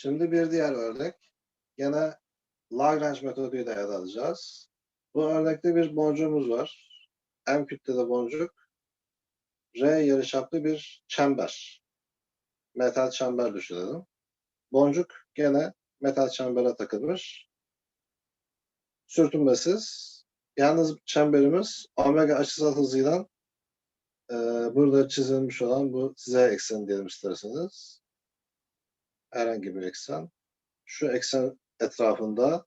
Şimdi bir diğer örnek. Yine Lagrange metoduyla ele alacağız. Bu örnekte bir boncuğumuz var. M kütlede boncuk. R yarıçaplı bir çember. Metal çember düşünelim. Boncuk gene metal çembere takılmış. Sürtünmesiz. Yalnız çemberimiz omega açısal hızıyla e, burada çizilmiş olan bu z ekseni diyelim isterseniz. Herhangi bir eksen. Şu eksen etrafında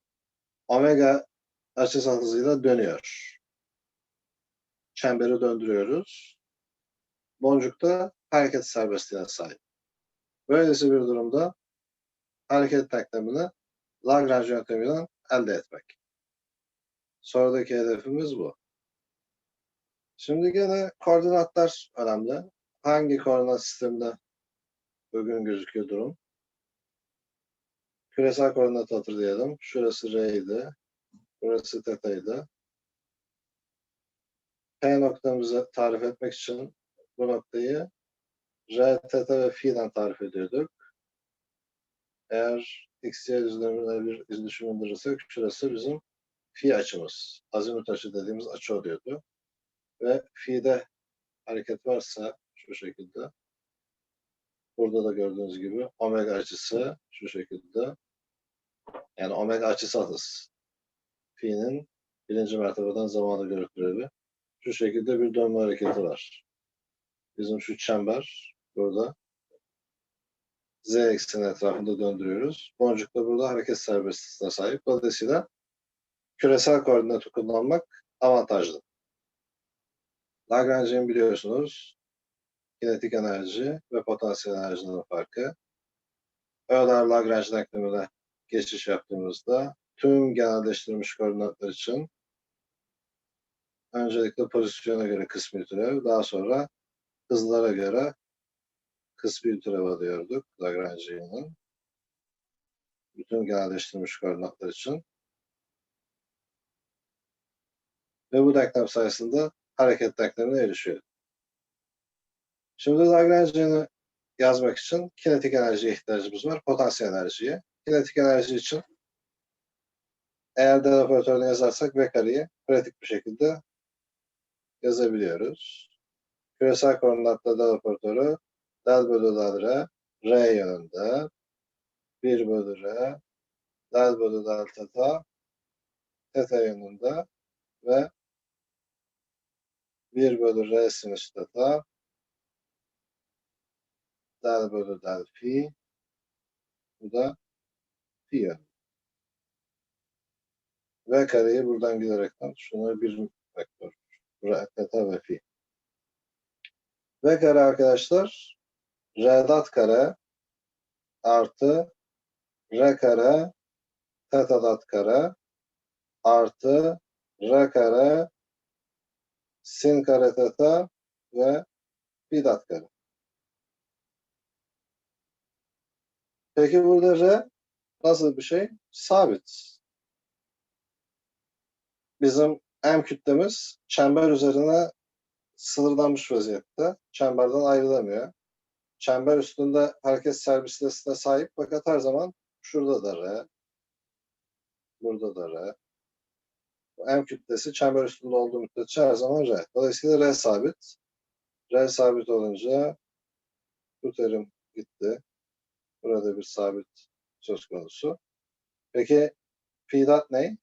omega açısal hızıyla dönüyor. Çemberi döndürüyoruz. Boncuk da hareket serbestliğine sahip. Böylesi bir durumda hareket denklemini Lagrange yöntemiyle elde etmek. Sonraki hedefimiz bu. Şimdi gene koordinatlar önemli. Hangi koordinat sisteminde bugün gözüküyor durum? Küresel koordinatı hatırlayalım. Şurası R idi. Burası idi. P noktamızı tarif etmek için bu noktayı R, θ ve fi'den tarif ediyorduk. Eğer x, y düzlemine bir izlüşüm indirirsek şurası bizim fi açımız. Azimut açı dediğimiz açı oluyordu. Ve fi'de hareket varsa şu şekilde burada da gördüğünüz gibi omega açısı şu şekilde yani omega açısı hız. Fi'nin birinci mertebeden zamanı görüp görevi şu şekilde bir dönme hareketi var. Bizim şu çember burada z ekseni etrafında döndürüyoruz. Boncuk da burada hareket serbestliğine sahip. Dolayısıyla küresel koordinatı kullanmak avantajlı. Lagrange'in biliyorsunuz kinetik enerji ve potansiyel enerjinin farkı. Euler Lagrange denklemine geçiş yaptığımızda tüm genelleştirilmiş koordinatlar için öncelikle pozisyona göre kısmi türev, daha sonra hızlara göre kısmi türev alıyorduk Lagrange'nin. Bütün genelleştirilmiş koordinatlar için. Ve bu denklem sayesinde hareket denklemine erişiyor. Şimdi Lagrange'ni yazmak için kinetik enerjiye ihtiyacımız var, potansiyel enerjiye. Kinetik enerji için eğer del operatörünü yazarsak V kareyi pratik bir şekilde yazabiliyoruz. Küresel koordinatta del operatörü del bölü del r, r yönünde. 1 bölü r, del bölü del teta, teta yönünde ve 1 bölü r sinüs teta, del bölü del fi, bu da fi yönü. V kareyi buradan giderekten şuna bir vektör. Buraya teta ve fi. V kare arkadaşlar r dat kare artı r kare teta dat kare artı r kare sin kare teta ve pi dat kare. Peki burada r nasıl bir şey? Sabit. Bizim M kütlemiz çember üzerine sınırlanmış vaziyette. Çemberden ayrılamıyor. Çember üstünde hareket serbestliğine sahip fakat her zaman şurada da R, burada da R. M kütlesi çember üstünde olduğu müddetçe her zaman R. Dolayısıyla R sabit. R sabit olunca bu terim gitti. Burada bir sabit söz konusu. Peki pi dat ne?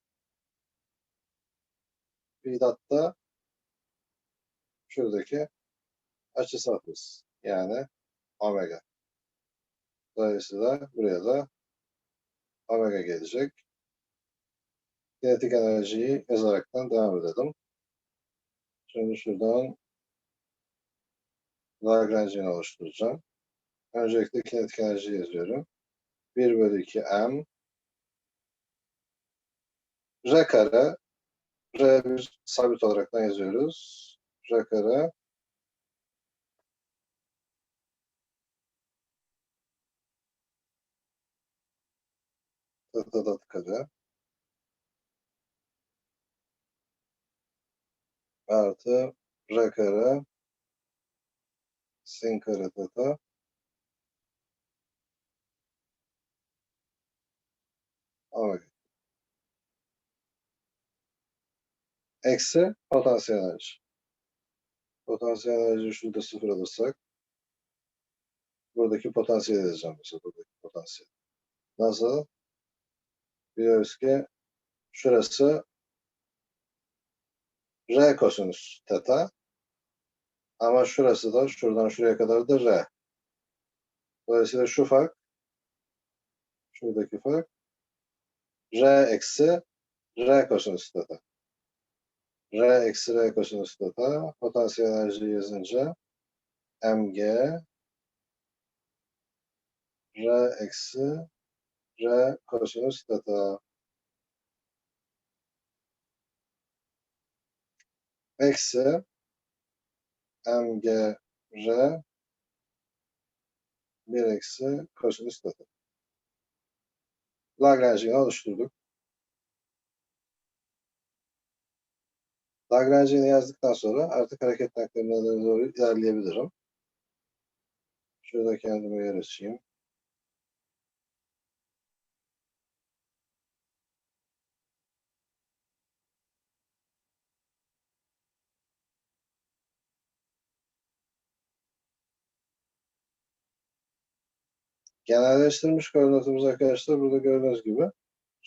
Fidatta şuradaki açısal hız yani omega. Dolayısıyla buraya da omega gelecek. Kinetik enerjiyi yazaraktan devam edelim. Şimdi şuradan Lagrange'ini oluşturacağım. Öncelikle kinetik enerji yazıyorum. 1 bölü 2 m. R kare R bir sabit olarak da yazıyoruz. R kare. Teta dat kare. Artı R kare. Sin kare teta omega. Eksi potansiyel enerji. Potansiyel enerji şurada sıfır alırsak buradaki potansiyel yazacağım mesela buradaki potansiyel. Nasıl? Biliyoruz ki şurası R kosinüs teta ama şurası da şuradan şuraya kadar da R. Dolayısıyla şu fark şuradaki fark R eksi R kosinüs teta. R eksi R kosinüs teta potansiyel enerji yazınca mg R eksi R kosinüs teta eksi mg R 1 eksi kosinüs teta. Lagrange'ini oluşturduk. Lagrange'ini yazdıktan sonra artık hareket denklemlerine doğru ilerleyebilirim. Şurada kendime yer açayım. Genelleştirilmiş koordinatımız arkadaşlar burada gördüğünüz gibi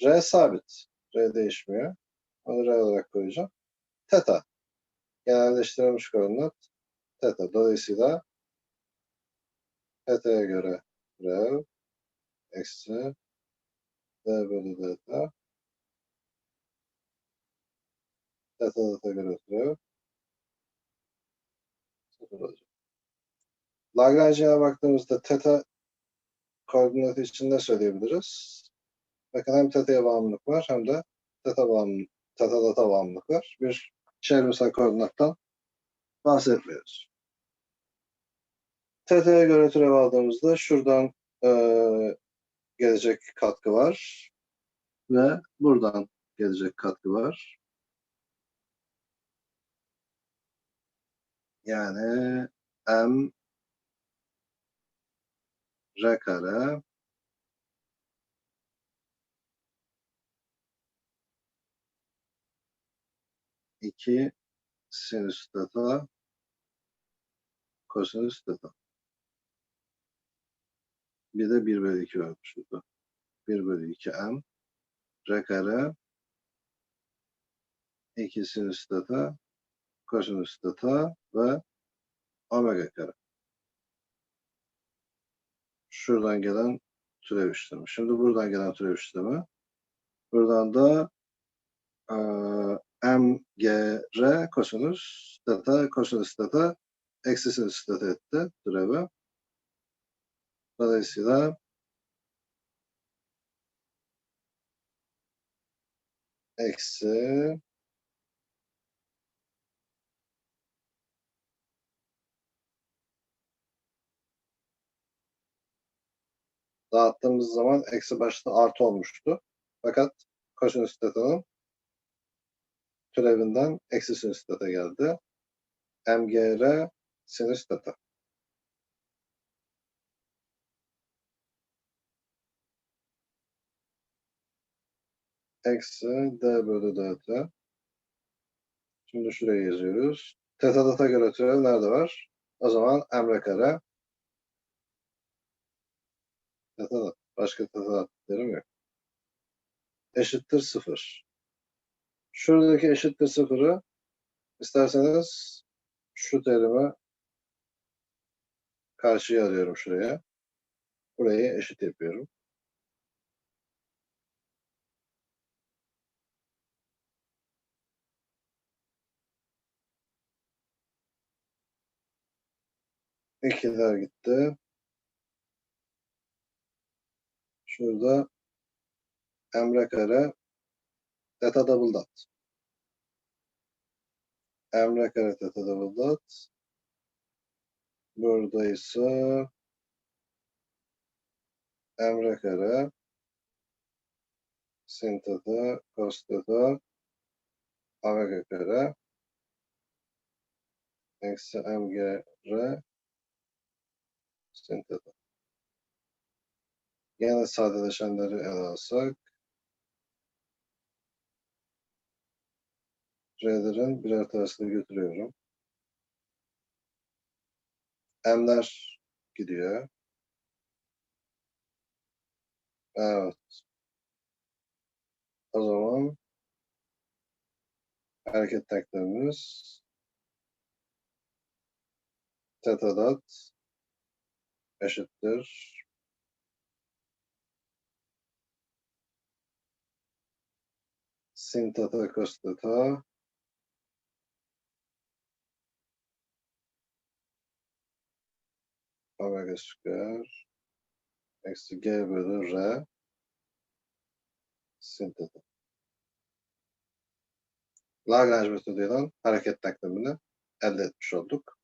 R sabit. R değişmiyor. Onu R olarak koyacağım. Teta. Genelleştirilmiş koordinat teta. Dolayısıyla teta'ya göre R eksi D bölü delta teta data göre R sıfır olacak. Lagrange'ine baktığımızda teta koordinatı için ne söyleyebiliriz? Bakın hem teta'ya bağımlılık var hem de teta bağımlılık, teta data bağımlılık var. Bir çevresel koordinattan bahsetmiyoruz. Teta'ya göre türev aldığımızda şuradan e, gelecek katkı var ve buradan gelecek katkı var. Yani m r iki sinüs teta kosinüs teta. Bir de 1 bölü 2 varmış burada. 1 bölü 2 m r kare 2 sinüs teta kosinüs teta ve omega kare. Şuradan gelen türev işlemi. Şimdi buradan gelen türev işlemi. Buradan da e, m g r kosinüs teta kosinüs teta eksi sinüs teta etti türevi. Dolayısıyla eksi dağıttığımız zaman eksi başta artı olmuştu. Fakat kosinüs teta'nın türevinden eksi sinüs teta geldi. mgr sinüs teta. Eksi d bölü dt. Şimdi şuraya yazıyoruz. Teta data göre türev nerede var? O zaman emre kare. Data. Başka terim yok. Eşittir sıfır. Şuradaki eşittir sıfırı isterseniz şu terimi karşıya alıyorum şuraya. Burayı eşit yapıyorum. İkiler gitti. Şurada emre kare teta double dot. Emre kare teta double dot. Burada ise emre kare sin teta cos teta omega kare eksi mgr sin teta. Yine sadeleşenleri ele alsak. R'lerin birer tanesini götürüyorum. M'ler gidiyor. Evet. O zaman hareket denklemimiz teta dot eşittir sin teta cos teta omega square eksi g bölü r sin. Lagrange metoduyla hareket denklemini elde etmiş olduk.